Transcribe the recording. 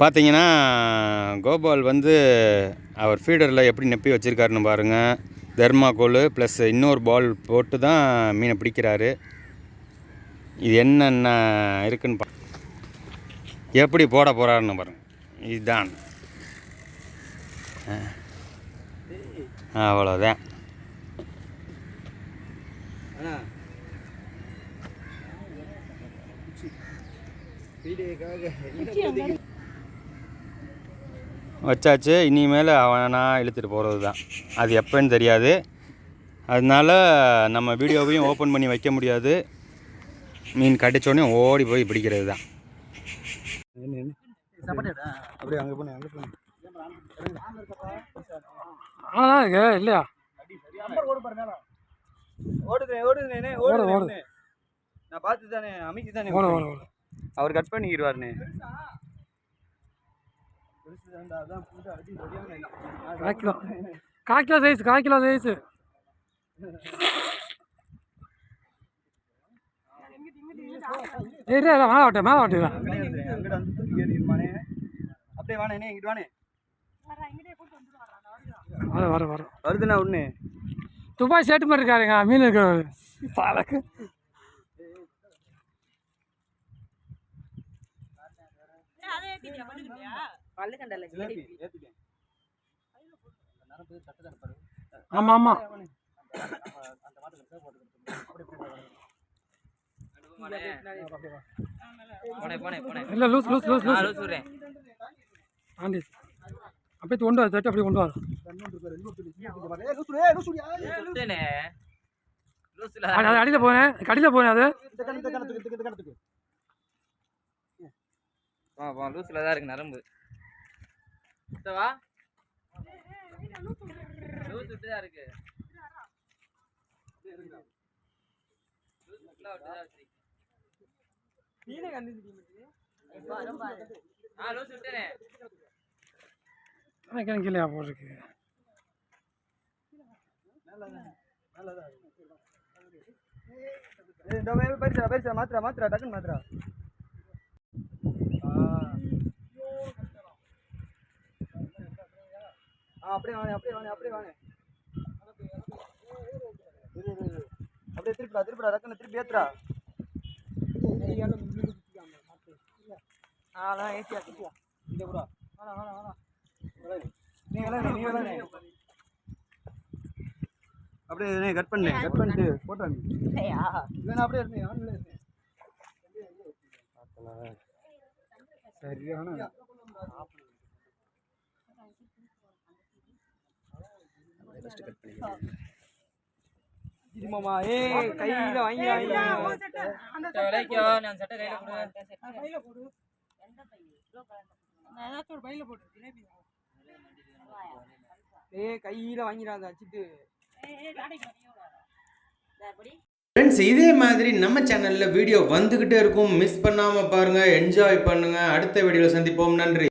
பார்த்தீங்கன்னா கோபால் வந்து அவர் ஃபீடரில் எப்படி நெப்பி வச்சுருக்காருன்னு பாருங்கள் தெர்மாக்கோல் ப்ளஸ் இன்னொரு பால் போட்டு தான் மீனை பிடிக்கிறாரு. இது என்னென்ன இருக்குன்னு பா எப்படி போட போகிறாருன்னு பாருங்கள் இதுதான். அவ்வளோதான் வச்சாச்சு. இனிமேல் அவனா இழுத்துட்டு போகிறது தான் அது எப்போன்னு தெரியாது. அதனால நம்ம வீடியோவையும் ஓப்பன் பண்ணி வைக்க முடியாது. மீன் கடிச்சோடனே ஓடி போய் பிடிக்கிறது தான் அப்படியே அங்கே போனேன் அங்கே போனேன் இல்லையா? ஓடுது ஓடுதுண்ணே ஓடு, ஓடு. நான் பார்த்து தானே அமைக்கி தானே ஓட ஓட. ஓட அவர் கட் பண்ணிக்கிடுவாருண்ணே கால் கிலோ. கால் கிலோ சைஸ் கால் கிலோ சைஸ் ஏறி மேலே வாட்டேன் மேலே ஏறிடுமானே அப்படியே வானே இங்கிட்டு வானே. வர வர வர. வருதுண்ணா ஒன்று துபாய் சேட்டு மாதிரி இருக்காருங்க மீன் இருக்கிறவர். ஏற்றிட்டேன் ஆமாம் ஆமாம் இல்லை loose loose loose loose. Aunty. அப்படியே கொண்டு வர தட்டு அப்படியே கொண்டு வர அது அடியில் போனேன். கடியில் போனேன் அது. லூஸ்ல தான் இருக்கு நரம்பு. வா லூஸ் விட்டு தான் இருக்கு. ஆ லூஸ் விட்டேனே. எனக்கு எனக்கு இல்லையா போட்டிருக்கு இந்த பரிசா பரிசா மாத்திரா மாத்திரா டக்குன்னு மாத்திரா ஆ அப்படியே வாங்க அப்படியே வாங்க அப்படியே வாங்க இரு, அப்படியே திருப்பிடா திருப்பிடா டக்குன்னு திருப்பி ஏத்துறா ஆ. ஏசியா ஏசியா இங்க ப்ரோ வேணா வேணா அப்படியே கட் பண்ணு கட் பண்ணிட்டு போட்டோ இல்லைன்னா அப்படியே இருந்தேன் ஆன்ல இருந்தேன் சரியான மாமா ஏய் கையில வாங்கி நான் சட்டை கையில கொடு ஏய் கையில வாங்கிடாத வச்சுட்டு ஃப்ரெண்ட்ஸ் இதே மாதிரி நம்ம சேனலில் வீடியோ வந்துக்கிட்டே இருக்கும். மிஸ் பண்ணாமல் பாருங்கள் என்ஜாய் பண்ணுங்கள் அடுத்த வீடியோவில் சந்திப்போம். நன்றி.